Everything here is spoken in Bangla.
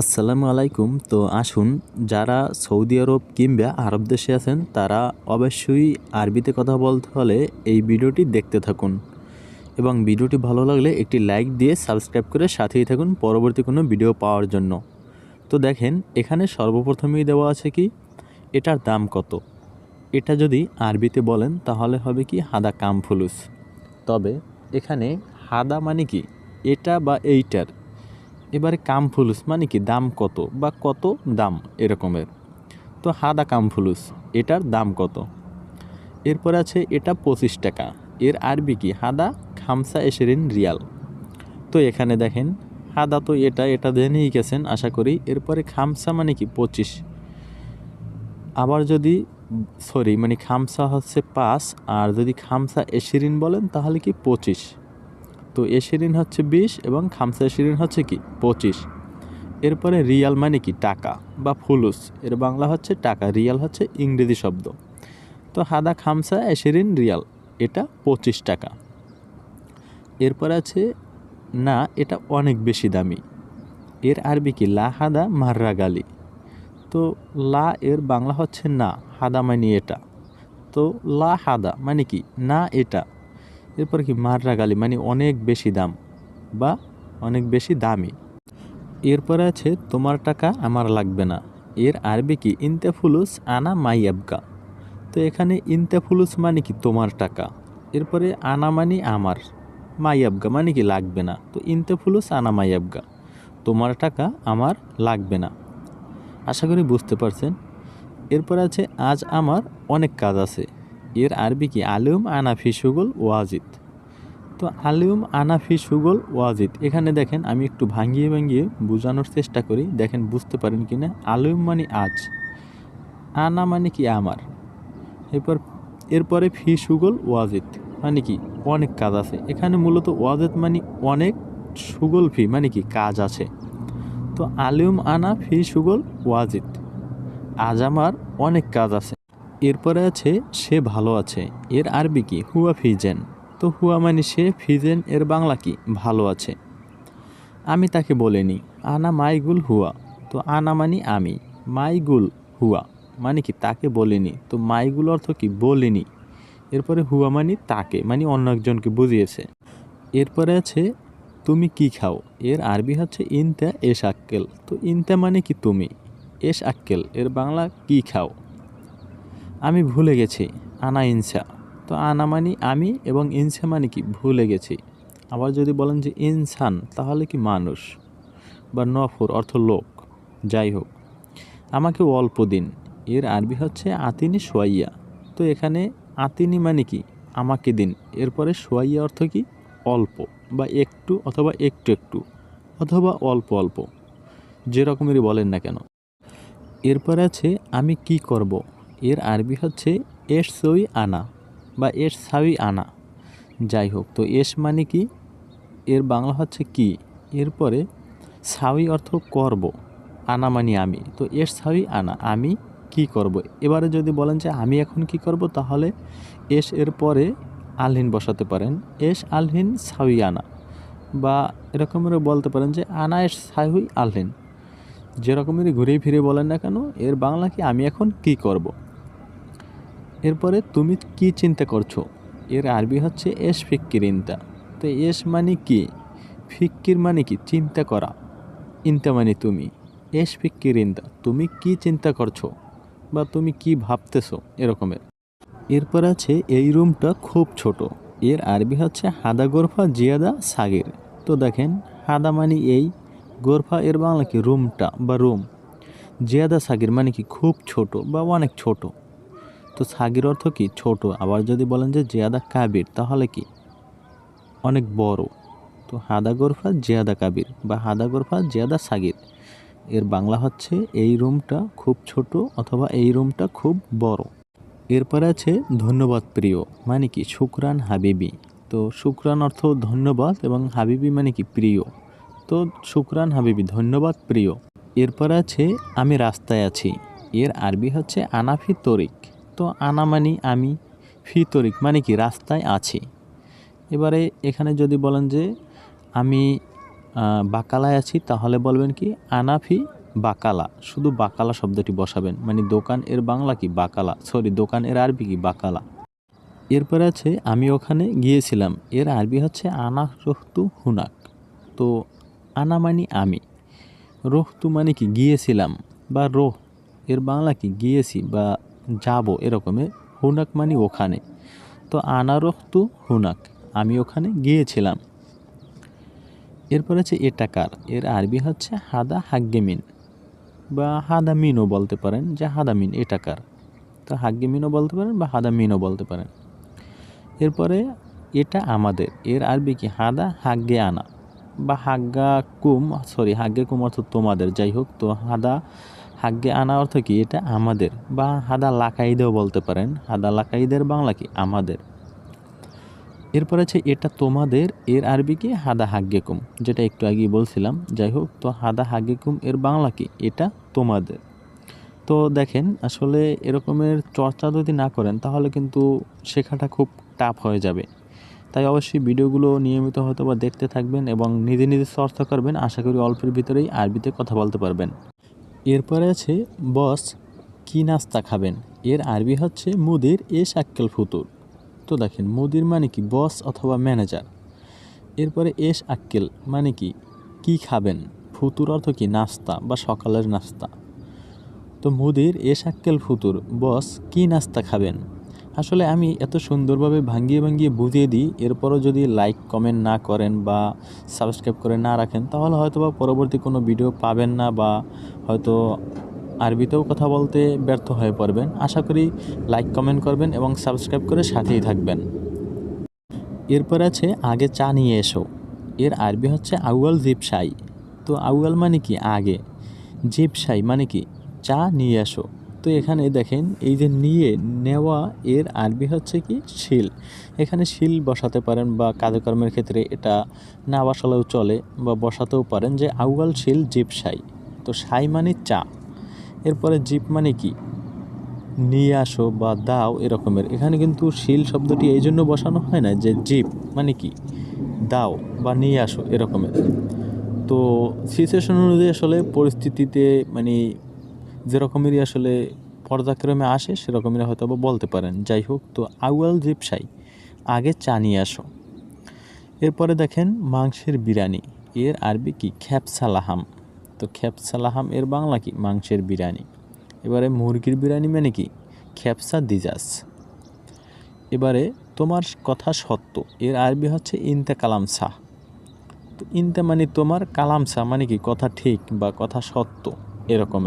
আসসালামু আলাইকুম। তো আসুন, যারা সৌদি আরব কিংবা আরব দেশে আছেন, তারা অবশ্যই আরবিতে কথা বলতে হলে এই ভিডিওটি দেখতে থাকুন এবং ভিডিওটি ভালো লাগলে একটি লাইক দিয়ে সাবস্ক্রাইব করে সাথেই থাকুন পরবর্তী কোনো ভিডিও পাওয়ার জন্য। তো দেখেন, এখানে সর্বপ্রথমেই দেওয়া আছে কি, এটার দাম কত? এটা যদি আরবিতে বলেন, তাহলে হবে কি, হাদা কাম ফুলুস তবে এখানে হাদা মানে কি, এটা বা এইটার। এবারে কাম ফুলুস মানে কি দাম কত বা কত দাম এরকমের? তো হাদা কাম ফুলুস এটার দাম কত? এরপর আছে এটা পঁচিশ টাকা, এর আরবি কি? হাদা খামসা এসেরিন রিয়াল। তো এখানে দেখেন, হাদা তো এটা এটা জেনেই গেছেন, আশা করি। এরপরে খামসা মানে কি? পঁচিশ। আবার যদি, সরি মানে খামসা হচ্ছে পাঁচ, আর যদি খামসা এশিরিন বলেন, তাহলে কি পঁচিশ? তো এশিরিন হচ্ছে বিশ এবং খামসা এশিরিন হচ্ছে কি? পঁচিশ। এরপরে রিয়াল মানে কি? টাকা বা ফুলুস। এর বাংলা হচ্ছে টাকা, রিয়াল হচ্ছে ইংরেজি শব্দ। তো হাদা খামসা এশিরিন রিয়াল, এটা পঁচিশ টাকা। এরপর আছে, না, এটা অনেক বেশি দামি। এর আরবি কি? লা হাদা মাররা গালি। তো লা এর বাংলা হচ্ছে না, হাদা মানে এটা। তো লা হাদা মানে কি? না, এটা। এরপর কি মাররা গালি মানে অনেক বেশি দাম বা অনেক বেশি দামি। এরপরে আছে, তোমার টাকা আমার লাগবে না। এর আরবি কি? ইন্তেফুলুস আনা মাইয়াবগা। তো এখানে ইন্তেফুলুস মানে কি? তোমার টাকা। এরপরে আনা মানে আমার। মাইয়াবগা মানে কি? লাগবে না। তো ইন্তেফুলুস আনা মাইয়াবগা। তোমার টাকা আমার লাগবে না। আশা করি বুঝতে পারছেন। এরপর আছে, আজ আমার অনেক কাজ আছে। এর আরবি কি? আলিউম আনাফি সুগল ওয়াজিদ। তো আলিউম আনাফি সুগল ওয়াজিদ। এখানে দেখেন, আমি একটু ভাঙিয়ে ভাঙিয়ে বোঝানোর চেষ্টা করি। দেখেন, বুঝতে পারেন কি না আলিউম মানে আজ, আনা মানে কি আমার? এরপর, এরপরে ফি সুগল ওয়াজিদ মানে কি? অনেক কাজ আছে। এখানে মূলত ওয়াজেদ মানে অনেক সুগল ফি মানে কি? কাজ আছে। তো আলিউম আনা ফি সুগল ওয়াজিদ। আজ আমার অনেক কাজ আছে। এরপরে আছে, সে ভালো আছে। এর আরবি কি? হুয়া ফিজেন। তো হুয়া মানে সে, ফিজেন এর বাংলা কি? ভালো আছে। আমি তাকে বলিনি, আনা মাইগুল হুয়া। তো আনা মানে আমি, মাইগুল হুয়া। মানে কি? তাকে বলিনি। তো মাইগুল অর্থ কি? বলিনি। এরপরে হুয়া মানে তাকে মানে অন্য একজনকে বুঝিয়েছে। এরপরে আছে, তুমি কি খাও? এর আরবি হচ্ছে, ইনতা এস আক্কেল তো ইনতা মানে কি তুমি? এস আক্কেল এর বাংলা কি খাও? আমি ভুলে গেছি। আনা ইনসা। তো আনা মানি আমি এবং ইনসা মানে কি? ভুলে গেছি। আবার যদি বলেন যে ইনসান, তাহলে কি মানুষ? বা নফর, অর্থ লোক। যাই হোক, আমাকে অল্প দিন। এর আরবি হচ্ছে আতিনি সোয়াইয়া। তো এখানে আতিনি মানে কি? আমাকে দিন। এরপরে সোয়াইয়া অর্থ কি? অল্প বা একটু অথবা একটু একটু অথবা অল্প অল্প। যে রকমেরই বলেন না কেন। এরপরে আছে আমি কি করব? এর আরবি হচ্ছে এস সই আনা বা এস সাউই আনা। যাই হোক তো এস মানে কি? এর বাংলা হচ্ছে কি? এরপরে সাউই অর্থ করব, আনা মানে আমি। তো এস সাউই আনা, আমি কি করব? এবারে যদি বলেন যে আমি এখন কি করব, তাহলে এস এর পরে আলহিন বসাতে পারেন। এস আলহিন সাউই আনা বা এরকমেরও বলতে পারেন যে আনা এস সাহুই আলহিন। যেরকমেরই ঘুরে ফিরে বলেন না কেন, এর বাংলা কি আমি এখন কি করব। এরপরে তুমি কি চিন্তা করছ? এর আরবি হচ্ছে এস ফিক্কির ইনতা তো এস মানে কি? ফিক্কির মানে কি? চিন্তা করা। ইনতা মানে তুমি। এস ফিক্কির ইনতা তুমি কি চিন্তা করছ? বা তুমি কি ভাবতেছো? এরকমের। এরপর আছে এই রুমটা খুব ছোট। এর আরবি হচ্ছে হাদা গোরফা জিয়াদা সাগির। তো দেখেন, হাদা মানে এই, গোরফা এর বাংলা কি? রুমটা বা রুম। জিয়াদা সাগির মানে কি? খুব ছোট বা অনেক ছোট। তো সাগির অর্থ কি? ছোট। আবার যদি বলেন যে জিয়াদা কাবির, তাহলে কি? অনেক বড়। তো হাদা গোরফা জিয়াদা কাবির বা হাদা গোরফা জিয়াদা সাগির। এর বাংলা হচ্ছে এই রুমটা খুব ছোট অথবা এই রুমটা খুব বড়। এরপরে আছে ধন্যবাদ প্রিয় মানে কি? শুক্রান হাবিবি। তো শুক্রান অর্থ ধন্যবাদ এবং হাবিবি মানে কি? প্রিয়। তো শুক্রান হাবিবি, ধন্যবাদ প্রিয়। এরপর আছে আমি রাস্তায় আছি। এর আরবি হচ্ছে আনাফি তরিক। তো আনা মানি আমি ফি তরিক মানে কি রাস্তায় আছি। এবারে এখানে যদি বলেন যে আমি বাকালায় আছি, তাহলে বলবেন কি আনাফি বাকালা। শুধু বাকালা শব্দটি বসাবেন মানে দোকান এর বাংলা কি বাকালা? সরি, দোকান এর আরবি কি বাকালা? এরপরে আছে, আমি ওখানে গিয়েছিলাম, এর আরবি হচ্ছে আনা রহতু হুনাক। তো আনা মানে আমি, রহতু মানে কি গিয়েছিলাম, বা রোহ এর বাংলা কি গিয়েছি, বা যাব এরকমের হুনাক মানে ওখানে। তো আনা রহতু হুনাক, আমি ওখানে গিয়েছিলাম। এরপর আছে এটা কার? এর আরবি হচ্ছে হাদা হাগ্গেমিন, বা হাদা মিনও বলতে পারেন, যে হাদা মিন, এটা কার? তো হাগ্গেমিনও বলতে পারেন বা হাদা মিনও বলতে পারেন। এরপরে এটা আমাদের, এর আরবি কি? হাদা হাগ্গে আনা, বা হাগ্গা কুম, সরি, হাগ্গে কুম অর্থ তোমাদের, যাই হোক, তো হাদা হাগ্গে আনা অর্থ কি? এটা আমাদের বা হাদা লাকাইদেও বলতে পারেন। হাদা লাকাইদের বাংলা কি? আমাদের। এরপর আছে, এটা তোমাদের, এর আরবি কি? হাদা হাগ্গেকুম, যেটা একটু আগে বলছিলাম। যাই হোক তো হাদা হাগ্গেকুম, এর বাংলা কি? এটা তোমাদের। তো দেখেন, আসলে এরকমের চর্চা যদি না করেন, তাহলে কিন্তু শেখাটা খুব টাফ হয়ে যাবে। তাই অবশ্যই ভিডিওগুলো নিয়মিত হয়তো বা দেখতে থাকবেন এবং নিজে নিজে চর্চা করবেন। আশা করি অল্পের ভিতরেই আরবিতে কথা বলতে পারবেন। এরপরে আছে, বস, কি নাস্তা খাবেন? এর আরবি হচ্ছে, মুদির এ সাক্কেল ফুতুর। তো দেখেন, মুদির মানে কি, বস অথবা ম্যানেজার? এরপরে এস আক্কেল মানে কি কি খাবেন? ফুতুর অর্থ কি, নাস্তা বা সকালের নাস্তা। তো মুদির এস আক্কেল ফুতুর, বস, কি নাস্তা খাবেন? আসলে আমি এত সুন্দরভাবে ভাঙ্গিয়ে ভাঙ্গিয়ে বুঝিয়ে দিই, এরপরও যদি লাইক কমেন্ট না করেন বা সাবস্ক্রাইব করে না রাখেন, তাহলে হয়তো বা পরবর্তী কোনো ভিডিও পাবেন না বা হয়তো আরবিতেও কথা বলতে ব্যর্থ হয়ে পড়বেন। আশা করি লাইক কমেন্ট করবেন এবং সাবস্ক্রাইব করে সাথেই থাকবেন। এরপর আছে আগে চা নিয়ে এসো। এর আরবি হচ্ছে আউয়াল জিপসাই। তো আউয়াল মানে কি? আগে। জিপসাই মানে কি? চা নিয়ে আসো তো এখানে দেখেন, এই যে নিয়ে নেওয়া, এর আরবি হচ্ছে কি? শিল। এখানে শিল বসাতে পারেন বা কাজকর্মের ক্ষেত্রে এটা না বসালেও চলে বা বসাতেও পারেন যে আউয়াল শিল জিপসাই তো সাই মানে চা। এরপরে জিপ মানে কি? নিয়ে আসো বা দাও এরকমের। এখানে কিন্তু শিল শব্দটি এই জন্য বসানো হয় না যে জিপ মানে কি? দাও বা নিয়ে আসো এরকমের। তো সিচুয়েশন অনুযায়ী আসলে পরিস্থিতিতে মানে যেরকমেরই আসলে পর্যায়ক্রমে আসে, সেরকমেরই হয়তো বা বলতে পারেন। যাই হোক, তো আউয়াল জিপসাই আগে চা নিয়ে আসো। এরপরে দেখেন মাংসের বিরিয়ানি, এর আরবি কি? খ্যাপসালাহাম তো খ্যাপসালাহাম এর বাংলা কি? মাংসের বিরিয়ানি। এবারে মুরগির বিরিয়ানি মানে কি? খ্যাপসা দিজাস। এবারে তোমার কথা সত্য, এর আরবি হচ্ছে ইনতে কালাম শাহ তো ইনতে মানে তোমার কালাম শাহ মানে কি? কথা ঠিক বা কথা সত্য, এরকমের।